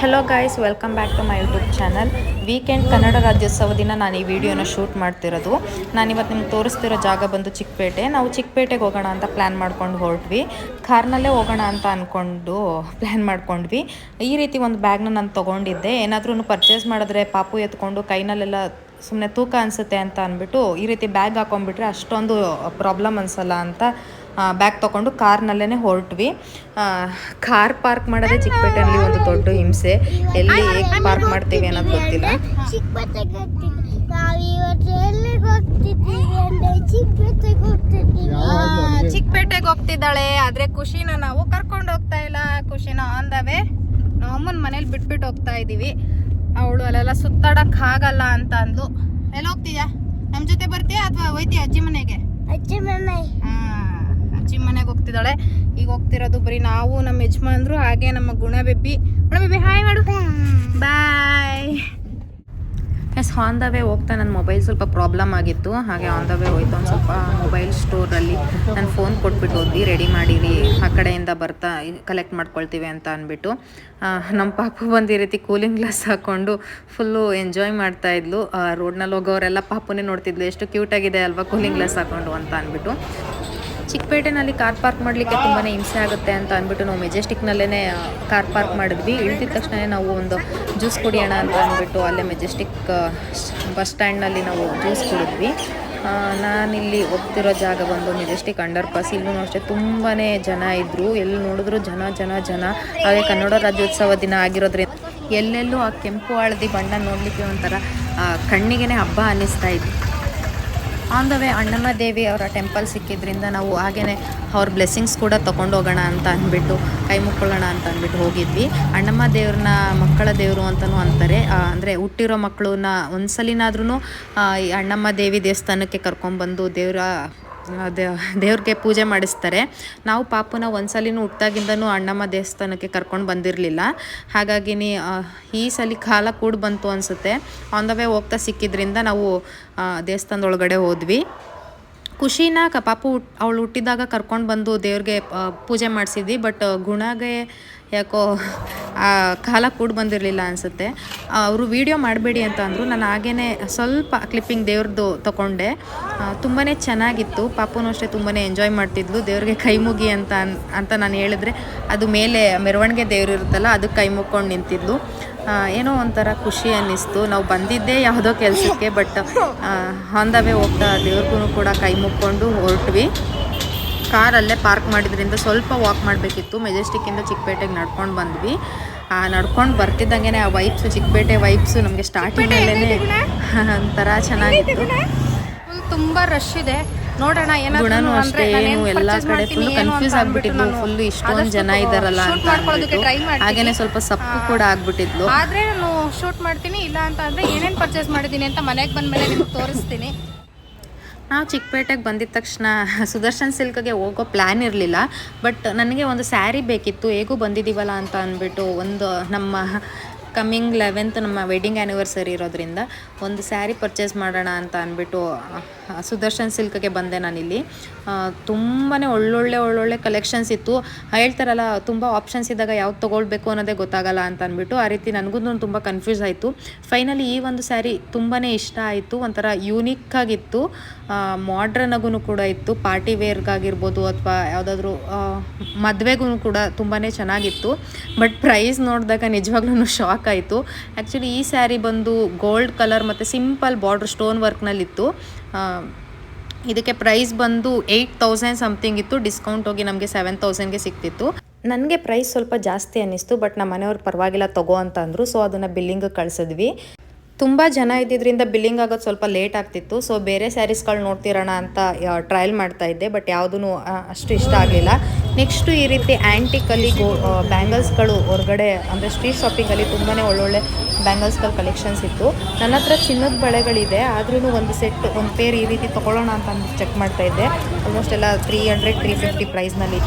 Hello guys welcome back to my YouTube channel weekend Kannada Rajyotsava ದಿನ ನಾನು ಈ ವಿಡಿಯೋನ ಶೂಟ್ ಮಾಡ್ತಿರೋದು. ನಾನಿವತ್ತು ನಿಮ್ಗೆ ತೋರಿಸ್ತಿರೋ ಜಾಗ ಬಂದು ಚಿಕ್ಕಪೇಟೆ. ನಾವು ಚಿಕ್ಕಪೇಟೆಗೆ ಹೋಗೋಣ ಅಂತ ಪ್ಲ್ಯಾನ್ ಮಾಡ್ಕೊಂಡು ಹೊರಟ್ವಿ. ಕಾರ್ನಲ್ಲೇ ಹೋಗೋಣ ಅಂತ ಅಂದ್ಕೊಂಡು ಪ್ಲ್ಯಾನ್ ಮಾಡ್ಕೊಂಡ್ವಿ. ಈ ರೀತಿ ಒಂದು ಬ್ಯಾಗ್ನ ನಾನು ತೊಗೊಂಡಿದ್ದೆ. ಏನಾದ್ರೂ ಪರ್ಚೇಸ್ ಮಾಡಿದ್ರೆ ಪಾಪು ಎತ್ಕೊಂಡು ಕೈನಲ್ಲೆಲ್ಲ ಸುಮ್ಮನೆ ತೂಕ ಅನಿಸುತ್ತೆ ಅಂತ ಅಂದ್ಬಿಟ್ಟು ಈ ರೀತಿ ಬ್ಯಾಗ್ ಹಾಕೊಂಡ್ಬಿಟ್ರೆ ಅಷ್ಟೊಂದು ಪ್ರಾಬ್ಲಮ್ ಅನಿಸಲ್ಲ ಅಂತ ಬ್ಯಾಗ್ ತೊಗೊಂಡು ಕಾರ್ನಲ್ಲೇ ಹೊರಟ್ವಿ. ಕಾರ್ ಪಾರ್ಕ್ ಮಾಡೋದೇ ಚಿಕ್ಕಪೇಟೆಯಲ್ಲಿ ಒಂದು ದೊಡ್ಡ ಹಿಂಸೆ. ಎಲ್ಲಿ ಹೇಗೆ ಪಾರ್ಕ್ ಮಾಡ್ತೀವಿ ಅನ್ನೋದು ಗೊತ್ತಿಲ್ಲ. ಚಿಕ್ಕಪೇಟೆಗೆ ಹೋಗ್ತಿದ್ದಾಳೆ ಆದ್ರೆ ಖುಷಿನ ನಾವು ಕರ್ಕೊಂಡು ಹೋಗ್ತಾ ಇಲ್ಲ. ಖುಷಿನ ಆನ್ ದ ವೇ ನಮ್ಮ ಅಮ್ಮನ ಮನೇಲಿ ಬಿಟ್ಬಿಟ್ಟು ಹೋಗ್ತಾ ಇದೀವಿ ಅವಳು ಅಲ್ಲೆಲ್ಲ ಸುತ್ತಾಡಕ್ ಆಗಲ್ಲ ಅಂತ ಅಂದ್ಲು. ಎಲ್ಲ ಹೋಗ್ತೀಯಾ? ನಮ್ ಜೊತೆ ಬರ್ತೀಯಾ ಅಥವಾ ಹೋಯ್ತೀಯ ಅಜ್ಜಿ ಮನೆಗೆ? ಅಜ್ಜಿ ಮನೆ. ಮನೆಗೆ ಹೋಗ್ತಿದ್ದಾಳೆ. ಈಗ ಹೋಗ್ತಿರೋದು ಬರೀ ನಾವು, ನಮ್ಮ ಯಜಮಾನ್ರು ಹಾಗೆ ನಮ್ಮ ಗುಣ ಬೆಬ್ಬಿ ಗುಣ ಬೆಬ್ಬಿ ಹಾಯ್ ಮಾಡು. ಬಾಯ್ ಎಸ್ ಆನ್ ದ ವೇ ಹೋಗ್ತಾ ನನ್ನ ಮೊಬೈಲ್ ಸ್ವಲ್ಪ ಪ್ರಾಬ್ಲಮ್ ಆಗಿತ್ತು. ಹಾಗೆ ಆನ್ ದ ವೇ ಹೋಯ್ತು ಒಂದು ಸ್ವಲ್ಪ ಮೊಬೈಲ್ ಸ್ಟೋರಲ್ಲಿ ನಾನು ಫೋನ್ ಕೊಟ್ಬಿಟ್ಟು ಹೋದ್ವಿ. ರೆಡಿ ಮಾಡಿರಿ. ಆ ಕಡೆಯಿಂದ ಬರ್ತಾ ಕಲೆಕ್ಟ್ ಮಾಡ್ಕೊಳ್ತೀವಿ ಅಂತ ಅಂದ್ಬಿಟ್ಟು. ನಮ್ಮ ಪಾಪು ಬಂದು ಈ ರೀತಿ ಕೂಲಿಂಗ್ ಗ್ಲಾಸ್ ಹಾಕ್ಕೊಂಡು ಫುಲ್ಲು ಎಂಜಾಯ್ ಮಾಡ್ತಾ ಇದ್ಲು. ರೋಡ್ನಲ್ಲಿ ಹೋಗೋರೆಲ್ಲ ಪಾಪುನೇ ನೋಡ್ತಿದ್ಲು. ಎಷ್ಟು ಕ್ಯೂಟಾಗಿದೆ ಅಲ್ವಾ ಕೂಲಿಂಗ್ ಗ್ಲಾಸ್ ಹಾಕ್ಕೊಂಡು ಅಂತ ಅಂದ್ಬಿಟ್ಟು. ಚಿಕ್ಕಪೇಟೆನಲ್ಲಿ ಕಾರ್ ಪಾರ್ಕ್ ಮಾಡಲಿಕ್ಕೆ ತುಂಬಾ ಹಿಂಸೆ ಆಗುತ್ತೆ ಅಂತ ಅಂದ್ಬಿಟ್ಟು ನಾವು ಮೆಜೆಸ್ಟಿಕ್ನಲ್ಲೇ ಕಾರ್ ಪಾರ್ಕ್ ಮಾಡಿದ್ವಿ. ಇಳಿದಿದ ತಕ್ಷಣ ನಾವು ಒಂದು ಜ್ಯೂಸ್ ಕುಡಿಯೋಣ ಅಂತ ಅಂದ್ಬಿಟ್ಟು ಅಲ್ಲೇ ಮೆಜೆಸ್ಟಿಕ್ ಬಸ್ ಸ್ಟ್ಯಾಂಡ್ನಲ್ಲಿ ನಾವು ಜ್ಯೂಸ್ ಕುಡಿದ್ವಿ. ನಾನಿಲ್ಲಿ ಹೋಗ್ತಿರೋ ಜಾಗ ಬಂದು ಮೆಜೆಸ್ಟಿಕ್ ಅಂಡರ್ ಪಾಸ್ ಇಲ್ಲೂ ಅಷ್ಟೇ ತುಂಬಾ ಜನ ಇದ್ದರು ಎಲ್ಲಿ ನೋಡಿದ್ರು ಜನ ಜನ ಜನ. ಹಾಗೆ ಕನ್ನಡ ರಾಜ್ಯೋತ್ಸವ ದಿನ ಆಗಿರೋದ್ರಿಂದ ಎಲ್ಲೆಲ್ಲೂ ಆ ಕೆಂಪು ಹಳದಿ ಬಣ್ಣ ನೋಡಲಿಕ್ಕೆ ಒಂಥರ ಕಣ್ಣಿಗೆ ಹಬ್ಬ ಅನ್ನಿಸ್ತಾ ಇತ್ತು. On the way Annamma Devi ಅವರ ಟೆಂಪಲ್ ಸಿಕ್ಕಿದ್ರಿಂದ ನಾವು ಹಾಗೇನೆ ಅವ್ರ ಬ್ಲೆಸ್ಸಿಂಗ್ಸ್ ಕೂಡ ತೊಗೊಂಡು ಹೋಗೋಣ ಅಂತ ಅಂದ್ಬಿಟ್ಟು, ಕೈ ಮುಕ್ಕೊಳ್ಳೋಣ ಅಂತ ಅಂದ್ಬಿಟ್ಟು ಹೋಗಿದ್ವಿ. ಅಣ್ಣಮ್ಮ ದೇವ್ರನ್ನ ಮಕ್ಕಳ ದೇವರು ಅಂತಲೂ ಅಂತಾರೆ. ಅಂದರೆ ಹುಟ್ಟಿರೋ ಮಕ್ಕಳನ್ನ ಒಂದ್ಸಲಿನಾದ್ರೂ ಈ ಅಣ್ಣಮ್ಮ ದೇವಿ ದೇವಸ್ಥಾನಕ್ಕೆ ಕರ್ಕೊಂಡ್ಬಂದು ದೇವರ ದೇವ್ರಿಗೆ ಪೂಜೆ ಮಾಡಿಸ್ತಾರೆ. ನಾವು ಪಾಪುನ ಒಂದ್ಸಲಿನೂ ಹುಟ್ಟಾಗಿಂದನೂ ಅಣ್ಣಮ್ಮ ದೇವಸ್ಥಾನಕ್ಕೆ ಕರ್ಕೊಂಡು ಬಂದಿರಲಿಲ್ಲ. ಹಾಗಾಗಿ ಈ ಸಲ ಕಾಲ ಕೂಡ ಬಂತು ಅನಿಸುತ್ತೆ. ಆನ್ ದ ವೇ ಹೋಗ್ತಾ ಸಿಕ್ಕಿದ್ರಿಂದ ನಾವು ದೇವಸ್ಥಾನದೊಳಗಡೆ ಹೋದ್ವಿ. ಖುಷಿನ ಪಾಪು ಅವಳು ಹುಟ್ಟಿದಾಗ ಕರ್ಕೊಂಡು ಬಂದು ದೇವ್ರಿಗೆ ಪೂಜೆ ಮಾಡಿಸಿದ್ವಿ. ಬಟ್, ಗುಣಗೆ ಯಾಕೋ, ಆ, ಕಾಲ ಕೂಡ ಬಂದಿರಲಿಲ್ಲ ಅನಿಸುತ್ತೆ. ಅವರು ವಿಡಿಯೋ ಮಾಡಬೇಡಿ ಅಂತ ಅಂದರು. ನಾನು ಹಾಗೇ ಸ್ವಲ್ಪ ಕ್ಲಿಪ್ಪಿಂಗ್ ದೇವ್ರದ್ದು ತೊಗೊಂಡೆ ತುಂಬಾ ಚೆನ್ನಾಗಿತ್ತು. ಪಾಪುನೂ ಅಷ್ಟೇ ತುಂಬಾ ಎಂಜಾಯ್ ಮಾಡ್ತಿದ್ಲು. ದೇವ್ರಿಗೆ ಕೈ ಮುಗಿ ಅಂತ ಅಂತ ನಾನು ಹೇಳಿದ್ರೆ ಅದು ಮೇಲೆ ಮೆರವಣಿಗೆ ದೇವ್ರು ಇರುತ್ತಲ್ಲ ಅದಕ್ಕೆ ಕೈ ಮುಕ್ಕೊಂಡು ನಿಂತಿದ್ಲು. ಏನೋ ಒಂಥರ ಖುಷಿ ಅನ್ನಿಸ್ತು. ನಾವು ಬಂದಿದ್ದೇ ಯಾವುದೋ ಕೆಲಸಕ್ಕೆ ಬಟ್ ಆನ್ ದ ವೇ ಹೋಗ್ತಾ ದೇವ್ರಿಗೂ ಕೂಡ ಕೈ ಮುಕ್ಕೊಂಡು ಹೊರಟ್ವಿ. ಕಾರಲ್ಲೇ ಪಾರ್ಕ್ ಮಾಡಿದ್ರಿಂದ ಸ್ವಲ್ಪ ವಾಕ್ ಮಾಡಬೇಕಿತ್ತು. ಮೆಜೆಸ್ಟಿಕ್ಕಿಂದ ಚಿಕ್ಕಪೇಟೆಗೆ ನಡ್ಕೊಂಡು ಬಂದ್ವಿ. ಆ ನಡ್ಕೊಂಡು ಬರ್ತಿದ್ದಂಗೆ ಆ ವೈಬ್ಸು ಚಿಕ್ಕಪೇಟೆ ವೈಬ್ಸು ನಮಗೆ ಸ್ಟಾರ್ಟಿಂಗಲ್ಲೇ ಒಂಥರ ಚೆನ್ನಾಗಿತ್ತು. ತುಂಬಾ ರಶ್ ಇದೆ. ನೋಡೋಣ ಗುಣನೂ ಅಷ್ಟೇ ಏನು ಎಲ್ಲ ಕಡೆ ಫುಲ್ ಕನ್ಫ್ಯೂಸ್ ಆಗ್ಬಿಟ್ಟಿದ್ಲು ಫುಲ್ ಇಷ್ಟೊಂದು ಜನ ಇದಾರಲ್ಲ ಅಂತ ಹಾಗೇನೆ ಸ್ವಲ್ಪ ಸಪ್ಪು ಕೂಡ ಆಗ್ಬಿಟ್ಟಿದ್ಲು. ಆದ್ರೆ ನಾನು ಶೂಟ್ ಮಾಡ್ತೀನಿ ಇಲ್ಲ ಅಂತ ಅಂದ್ರೆ ಏನೇನ್ ಪರ್ಚೇಸ್ ಮಾಡಿದೀನಿ ಅಂತ ಮನೆಗೆ ಬಂದ್ಮೇಲೆ ನಿಮ್ಗೆ ತೋರಿಸ್ತೀನಿ. ನಾವು ಚಿಕ್ಕಪೇಟೆಗೆ ಬಂದಿದ್ದ ತಕ್ಷಣ ಸುದರ್ಶನ್ ಸಿಲ್ಕ್ಗೆ ಹೋಗೋ ಪ್ಲ್ಯಾನ್ ಇರಲಿಲ್ಲ. ಬಟ್ ನನಗೆ ಒಂದು ಸ್ಯಾರಿ ಬೇಕಿತ್ತು. ಹೇಗೂ ಬಂದಿದ್ದೀವಲ್ಲ ಅಂತ ಅಂದ್ಬಿಟ್ಟು ಒಂದು ನಮ್ಮ ಕಮ್ಮಿಂಗ್ ಲೆವೆಂತ್ ನಮ್ಮ ವೆಡ್ಡಿಂಗ್ ಆ್ಯನಿವರ್ಸರಿ ಇರೋದ್ರಿಂದ ಒಂದು ಸ್ಯಾರಿ ಪರ್ಚೇಸ್ ಮಾಡೋಣ ಅಂತ ಅಂದ್ಬಿಟ್ಟು ಸುದರ್ಶನ್ ಸಿಲ್ಕ್ಗೆ ಬಂದೆ ನಾನಿಲ್ಲಿ. ತುಂಬಾ ಒಳ್ಳೊಳ್ಳೆ ಒಳ್ಳೊಳ್ಳೆ ಕಲೆಕ್ಷನ್ಸ್ ಇತ್ತು. ಹೇಳ್ತಾರಲ್ಲ, ತುಂಬ ಆಪ್ಷನ್ಸ್ ಇದ್ದಾಗ ಯಾವ್ದು ತೊಗೊಳ್ಬೇಕು ಅನ್ನೋದೇ ಗೊತ್ತಾಗಲ್ಲ ಅಂತ ಅಂದ್ಬಿಟ್ಟು, ಆ ರೀತಿ ನನಗೂ ತುಂಬ ಕನ್ಫ್ಯೂಸ್ ಆಯಿತು. ಫೈನಲಿ ಈ ಒಂದು ಸ್ಯಾರಿ ತುಂಬಾ ಇಷ್ಟ ಆಯಿತು, ಒಂಥರ ಯೂನಿಕ್ ಆಗಿತ್ತು. ಮಾಡ್ರನ್ ಆಗೂ ಕೂಡ ಇತ್ತು ಪಾರ್ಟಿ ವೇರ್ಗಾಗಿರ್ಬೋದು ಅಥವಾ ಯಾವುದಾದ್ರೂ ಮದುವೆಗೂ ಕೂಡ ತುಂಬಾ ಚೆನ್ನಾಗಿತ್ತು. ಬಟ್ ಪ್ರೈಸ್ ನೋಡಿದಾಗ ನಿಜವಾಗ್ಲೂ ಶಾಕ್ ಆಯಿತು ಆ್ಯಕ್ಚುಲಿ ಈ ಸ್ಯಾರಿ ಬಂದು ಗೋಲ್ಡ್ ಕಲರ್ ಮತ್ತು ಸಿಂಪಲ್ ಬಾರ್ಡ್ರ್ ಸ್ಟೋನ್ ವರ್ಕ್ನಲ್ಲಿತ್ತು ಇದಕ್ಕೆ ಪ್ರೈಸ್ ಬಂದು ಏಯ್ಟ್ ತೌಸಂಡ್ ಸಮಥಿಂಗ್ ಇತ್ತು. ಡಿಸ್ಕೌಂಟ್ ಹೋಗಿ ನಮಗೆ ಸೆವೆನ್ ತೌಸಂಡ್ಗೆ ಸಿಕ್ತಿತ್ತು. ನನಗೆ ಪ್ರೈಸ್ ಸ್ವಲ್ಪ ಜಾಸ್ತಿ ಅನ್ನಿಸ್ತು ಬಟ್ ನಮ್ಮ ಮನೆಯವ್ರು ಪರವಾಗಿಲ್ಲ ತಗೋ ಅಂತ ಅಂದರು. ಸೊ ಅದನ್ನು ಬಿಲ್ಲಿಂಗ್ ಕಳಿಸಿದ್ವಿ. ತುಂಬ ಜನ ಇದ್ದಿದ್ದರಿಂದ ಬಿಲ್ಲಿಂಗ್ ಆಗೋದು ಸ್ವಲ್ಪ ಲೇಟ್ ಆಗ್ತಿತ್ತು. ಸೊ ಬೇರೆ ಸ್ಯಾರೀಸ್ಗಳು ನೋಡ್ತಿರೋಣ ಅಂತ ಟ್ರಯಲ್ ಮಾಡ್ತಾ ಇದ್ದೆ ಬಟ್ ಯಾವುದೂ ಅಷ್ಟು ಇಷ್ಟ ಆಗಲಿಲ್ಲ. ನೆಕ್ಸ್ಟು ಈ ರೀತಿ ಆ್ಯಂಟಿಕಲ್ಲಿ ಗೋ ಬ್ಯಾಂಗಲ್ಸ್ಗಳು ಹೊರಗಡೆ, ಅಂದರೆ ಸ್ಟ್ರೀಟ್ ಶಾಪಿಂಗಲ್ಲಿ ತುಂಬಾ ಒಳ್ಳೊಳ್ಳೆ ಬ್ಯಾಂಗಲ್ಸ್ಗಳ ಕಲೆಕ್ಷನ್ಸ್ ಇತ್ತು. ನನ್ನ ಹತ್ರ ಚಿನ್ನದ ಬಳೆಗಳಿದೆ ಆದ್ರೂ ಒಂದು ಸೆಟ್, ಒಂದು ಪೇರ್ ಈ ರೀತಿ ತೊಗೊಳ್ಳೋಣ ಅಂತ ಅಂದು ಚೆಕ್ ಮಾಡ್ತಾ ಇದ್ದೆ. ಆಲ್ಮೋಸ್ಟ್ ಎಲ್ಲ ತ್ರೀ ಹಂಡ್ರೆಡ್ ತ್ರೀ ಫಿಫ್ಟಿ ಪ್ರೈಸ್ನಲ್ಲಿ